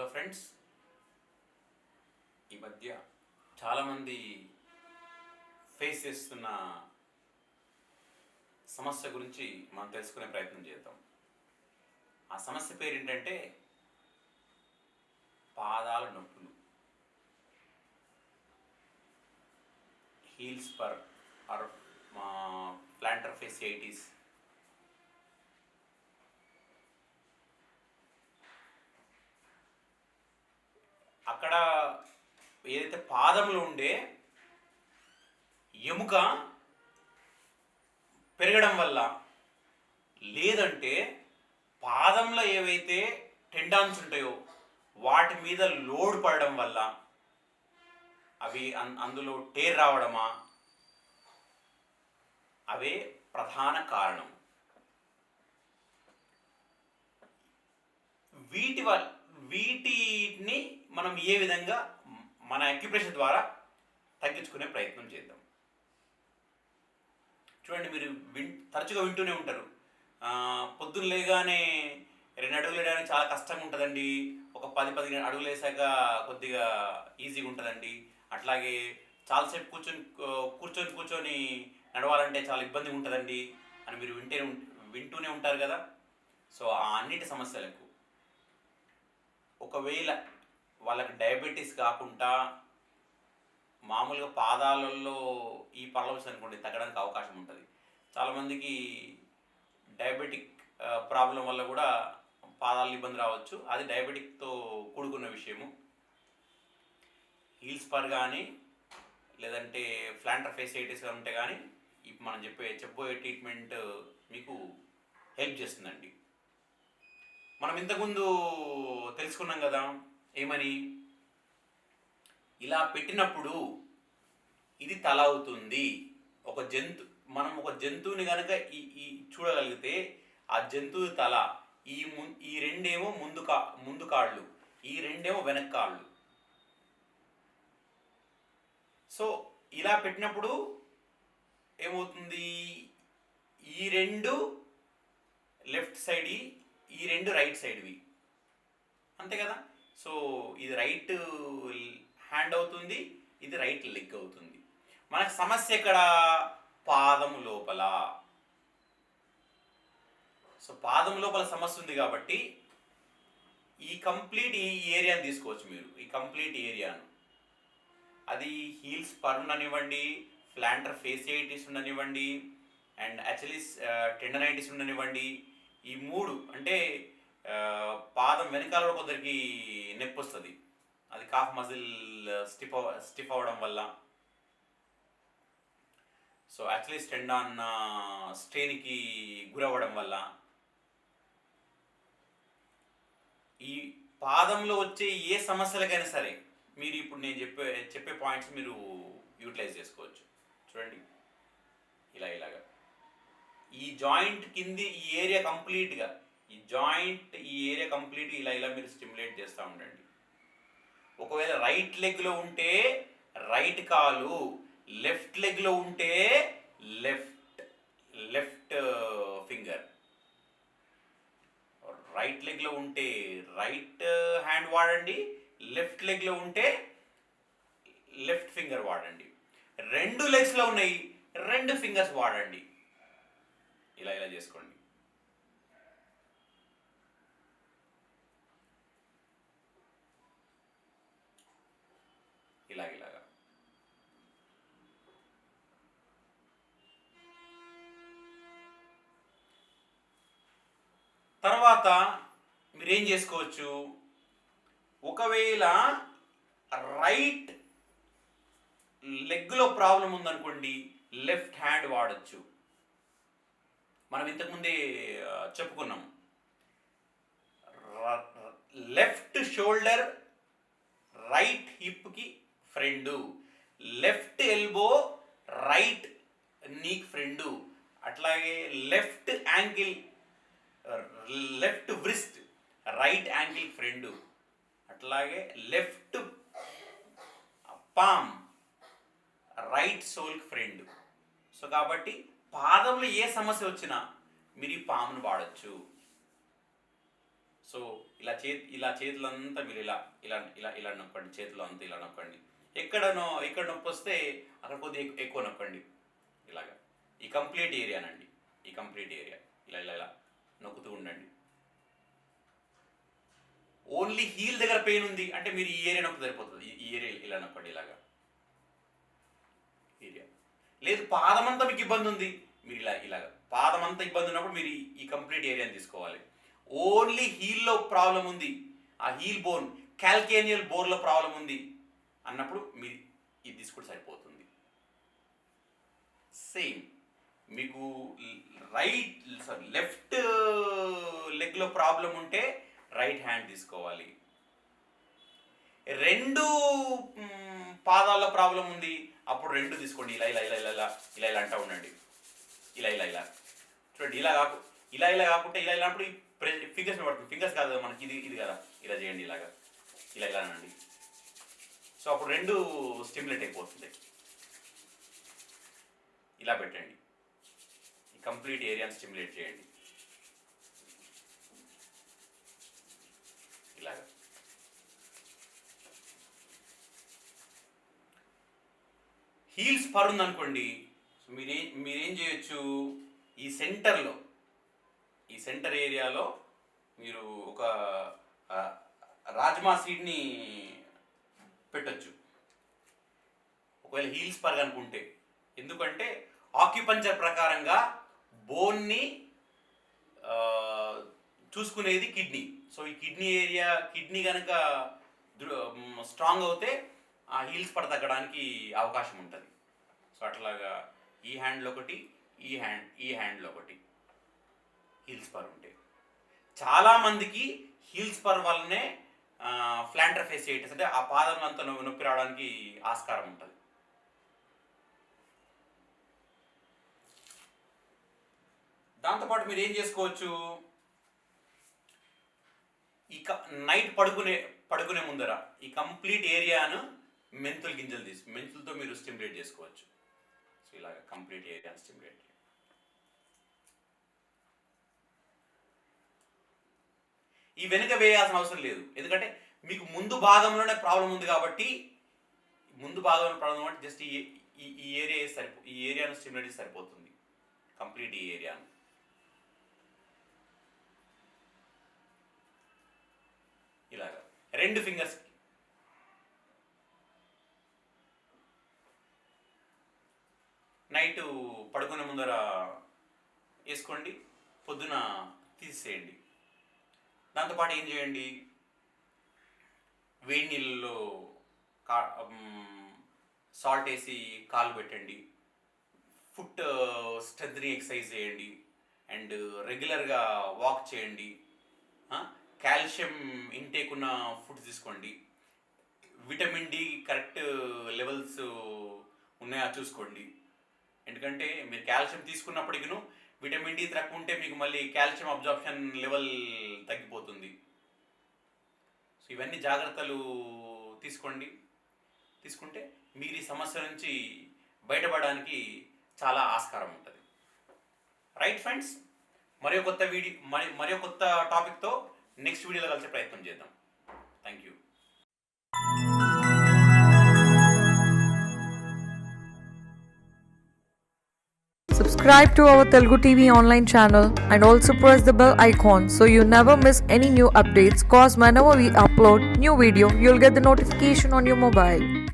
Hello friends. ఈ మధ్య చాలామంది ఫేస్ చేస్తున్న సమస్య గురించి మనం తెలుసుకునే ప్రయత్నం చేద్దాం. ఆ సమస్య పేరు ఏంటంటే పాదాల నొప్పులు. హీల్స్ పర్ ఆర్ మా ప్లాంటర్ ఫేసిఐటీస్ అక్కడ ఏదైతే పాదంలో ఉండే ఎముక పెరగడం వల్ల లేదంటే పాదంలో ఏవైతే టెండాన్స్ ఉంటాయో వాటి మీద లోడ్ పడడం వల్ల అవి అన్- అందులో టేర్ రావడమా? అవే ప్రధాన కారణం. వీటి వల్ల వీటిని మనం ఏ విధంగా మన అక్యుప్రెషర్ ద్వారా తగ్గించుకునే ప్రయత్నం చేద్దాం. చూడండి మీరు విన్ తరచుగా వింటూనే ఉంటారు. పొద్దున్న లేగానే రెండు అడుగులు వేయడానికి చాలా కష్టంగా ఉంటుందండి. ఒక పది పదిహేను అడుగులు వేసాక కొద్దిగా ఈజీగా ఉంటుందండి. అట్లాగే చాలాసేపు కూర్చొని కూర్చొని కూర్చొని నడవాలంటే చాలా ఇబ్బందిగా ఉంటుందండి అని మీరు వింటే వింటూనే ఉంటారు కదా. సో ఆ అన్నిటి సమస్యలకు ఒకవేళ వాళ్ళకి డయాబెటీస్ కాకుండా మామూలుగా పాదాలలో ఈ ప్రాబ్లమ్స్ అనుకోండి తగ్గడానికి అవకాశం ఉంటుంది. చాలామందికి డయాబెటిక్ ప్రాబ్లం వల్ల కూడా పాదాలు ఇబ్బంది రావచ్చు. అది డయాబెటిక్తో కూడుకున్న విషయము. హీల్స్ పర్ కానీ లేదంటే ఫ్లాంటర్ ఫేసిఐటిస్ ఉంటే కానీ ఇప్పుడు మనం చెప్పే చెప్పబోయే ట్రీట్మెంట్ మీకు హెల్ప్ చేస్తుందండి. మనం ఇంతకుముందు తెలుసుకున్నాం కదా ఏమని? ఇలా పెట్టినప్పుడు ఇది తల అవుతుంది. ఒక జంతు మనం ఒక జంతువుని కనుక ఈ ఈ చూడగలిగితే ఆ జంతువు తల ఈ ము ఈ రెండేమో ముందు కా ముందు కాళ్ళు ఈ రెండేమో వెనక కాళ్ళు సో ఇలా పెట్టినప్పుడు ఏమవుతుంది? ఈ రెండు లెఫ్ట్ సైడ్ ఈ రెండు రైట్ సైడ్వి అంతే కదా? సో ఇది రైట్ హ్యాండ్ అవుతుంది ఇది రైట్ లెగ్ అవుతుంది. మనకు సమస్య ఎక్కడ? పాదం లోపల. సో పాదం లోపల సమస్య ఉంది కాబట్టి ఈ కంప్లీట్ ఈ ఏరియాని తీసుకోవచ్చు మీరు. ఈ కంప్లీట్ ఏరియాను. అది హీల్స్ పర్ ఉండనివ్వండి ఫ్లాంటర్ ఫేసియైటిస్ ఉండనివ్వండి అండ్ యాక్చువల్లీ టెండనైటిస్ ఉండనివ్వండి. ఈ మూడు అంటే పాదం వెనకాల కూడా కొందరికి నొప్పి వస్తుంది. అది కాఫ్ మజిల్ స్టిఫ్ స్టిఫ్ అవ్వడం వల్ల. సో యాక్చువల్లీ స్టెండాన్ స్ట్రెయిన్కి గురవ్వడం వల్ల. ఈ పాదంలో వచ్చే ఏ సమస్యలకైనా సరే మీరు ఇప్పుడు నేను చెప్పే చెప్పే పాయింట్స్ మీరు యూటిలైజ్ చేసుకోవచ్చు. చూడండి. ఇలా ఇలాగా. ఈ జాయింట్ కింది ఈ ఏరియా కంప్లీట్గా ఈ జాయింట్ ఈ ఏరియా కంప్లీట్ ఇలా ఇలా మీరు స్టిమ్యులేట్ చేస్తూ ఉండండి. ఒకవేళ రైట్ లెగ్లో ఉంటే రైట్ కాలు లెఫ్ట్ లెగ్లో ఉంటే లెఫ్ట్ లెఫ్ట్ ఫింగర్. రైట్ లెగ్లో ఉంటే రైట్ హ్యాండ్ వాడండి లెఫ్ట్ లెగ్లో ఉంటే లెఫ్ట్ ఫింగర్ వాడండి. రెండు లెగ్స్లో ఉన్నాయి రెండు ఫింగర్స్ వాడండి. ఇలా ఇలా చేసుకోండి ఇలాగ ఇలాగా తర్వాత మీరేం చేసుకోవచ్చు? ఒకవేళ రైట్ లెగ్లో ప్రాబ్లం ఉందనుకోండి లెఫ్ట్ హ్యాండ్ వాడచ్చు. మనం ఇంతకుముందే చెప్పుకున్నాం. Left shoulder right హిప్కి friend left elbow right knee friend అట్లాగే left ankle left wrist right ankle friend అట్లాగే లెఫ్ట్ పామ్ రైట్ సోల్కి ఫ్రెండ్ సో కాబట్టి పాదంలో ఏ సమస్య వచ్చినా మీరు ఈ పామును వాడచ్చు. సో ఇలా చేతి ఇలా చేతులంతా మీరు ఇలా ఇలా ఇలా ఇలా నొక్కండి చేతిలో అంతా ఇలా నొక్కండి. ఎక్కడనో ఎక్కడ నొప్పి వస్తే అక్కడ కొద్దిగా ఎక్కువ నొక్కండి. ఇలాగా. ఈ కంప్లీట్ ఏరియానండి ఈ కంప్లీట్ ఏరియా ఇలా ఇలా ఇలా. నొక్కుతూ ఉండండి. ఓన్లీ హీల్ దగ్గర పెయిన్ ఉంది అంటే మీరు ఈ ఏరియా నొక్కి సరిపోతుంది. ఈ- ఏరియా ఇలా నొక్కండి ఇలాగా. ఏరియా లేదు పాదమంతా మీకు ఇబ్బంది ఉంది. మీరు ఇలా ఇలాగ. పాదమంతా ఇబ్బంది ఉన్నప్పుడు మీరు ఈ- ఈ కంప్లీట్ ఏరియాని తీసుకోవాలి. ఓన్లీ హీల్లో ప్రాబ్లం ఉంది. ఆ హీల్ బోన్ క్యాల్కేనియల్ బోన్లో ప్రాబ్లం ఉంది అన్నప్పుడు మీరు ఇది తీసుకుంటే సరిపోతుంది. సేమ్ మీకు రైట్ సారీ లెఫ్ట్ లెగ్లో ప్రాబ్లం ఉంటే రైట్ హ్యాండ్ తీసుకోవాలి. రెండు పాదాల పాదాల్లో ప్రాబ్లం ఉంది అప్పుడు రెండు తీసుకోండి. ఇలా ఇలా ఇలా ఇలా ఇలా ఇలా ఇలా అంటా ఉండండి. ఇలా ఇలా ఇలా. చూడండి ఇలా కాకు ఇలా ఇలా కాకుండా ఇలా ఇలా అప్పుడు ఫింగర్స్ పడుతుంది. ఫింగర్స్ కాదు మనకి ఇది ఇది కదా. ఇలా చేయండి ఇలాగా. ఇలా ఇలా అనండి. సో అప్పుడు రెండు స్టిమ్యులేట్ అయిపోతుంది. ఇలా పెట్టండి. కంప్లీట్ ఏరియాని స్టిమ్యులేట్ చేయండి. ఇలాగా. హీల్స్ పర్ ఉందనుకోండి మీరేం మీరేం చేయొచ్చు? ఈ సెంటర్లో ఈ సెంటర్ ఏరియాలో మీరు ఒక రాజ్మా సీడ్ని పెట్టొచ్చు. ఒకవేళ హీల్స్ పర్ అనుకుంటే ఎందుకంటే ఆక్యుపంచర్ ప్రకారంగా బోన్ని చూసుకునేది కిడ్నీ. సో ఈ కిడ్నీ ఏరియా కిడ్నీ కనుక స్ట్రాంగ్ అవుతే ఆ హీల్స్ పడ తగ్గడానికి అవకాశం ఉంటుంది. సో అట్లాగా ఈ హ్యాండ్లో ఒకటి ఈ హ్యాండ్ ఈ హ్యాండ్లో ఒకటి హీల్స్ పర్ ఉంటే. చాలామందికి హీల్స్ పర్ వల్లనే ఫ్లాంటర్ ఫేసియైటిస్ అంటే ఆ పాదంలో అంతా నొప్పి రావడానికి ఆస్కారం ఉంటుంది. దాంతోపాటు మీరు ఏం చేసుకోవచ్చు? ఇక నైట్ పడుకునే పడుకునే ముందర ఈ కంప్లీట్ ఏరియాను మెంతులు గింజలు తీసి మెంతులతో మీరు స్టిమ్యులేట్ చేసుకోవచ్చు. సో ఇలాగ కంప్లీట్ ఏరియా స్టిమ్యులేట్ ఈ వెనుక వేయాల్సిన అవసరం లేదు. ఎందుకంటే మీకు ముందు భాగంలోనే ప్రాబ్లం ఉంది కాబట్టి ముందు భాగంలో ప్రాబ్లం అంటే జస్ట్ ఈ ఈ- ఏరియా సరిపో ఈ ఏరియాను స్టిమ్యులేట్ సరిపోతుంది. కంప్లీట్ ఈ ఏరియాను. ఇలాగా. రెండు ఫింగర్స్ నైట్ పడుకునే ముందర వేసుకోండి పొద్దున తీసేయండి. దాంతోపాటు ఏం చేయండి? వేడి నీళ్ళలో కా సాల్ట్ వేసి కాలు పెట్టండి. ఫుట్ స్ట్రెంత్ని ఎక్సర్సైజ్ చేయండి. అండ్ రెగ్యులర్గా వాక్ చేయండి. కాల్షియం ఇంటేక్ ఉన్న ఫుడ్ తీసుకోండి. విటమిన్ డి కరెక్ట్ లెవెల్స్ ఉన్నాయా చూసుకోండి. ఎందుకంటే మీరు కాల్షియం తీసుకున్నప్పటికీ విటమిన్ డి తక్కువ ఉంటే మీకు మళ్ళీ కాల్షియం అబ్జార్ప్షన్ లెవెల్ తగ్గిపోతుంది. సో ఇవన్నీ జాగ్రత్తలు తీసుకోండి. తీసుకుంటే మీరు ఈ సమస్య నుంచి బయటపడడానికి చాలా ఆస్కారం ఉంటుంది. రైట్ ఫ్రెండ్స్ మరో కొత్త వీడియో మరి మరో కొత్త టాపిక్తో నెక్స్ట్ వీడియోలో కలిసే ప్రయత్నం చేద్దాం thank you Subscribe to our Telugu TV online channel and also press the bell icon so you never miss any new updates. Cause whenever we upload new video, you'll get the notification on your mobile.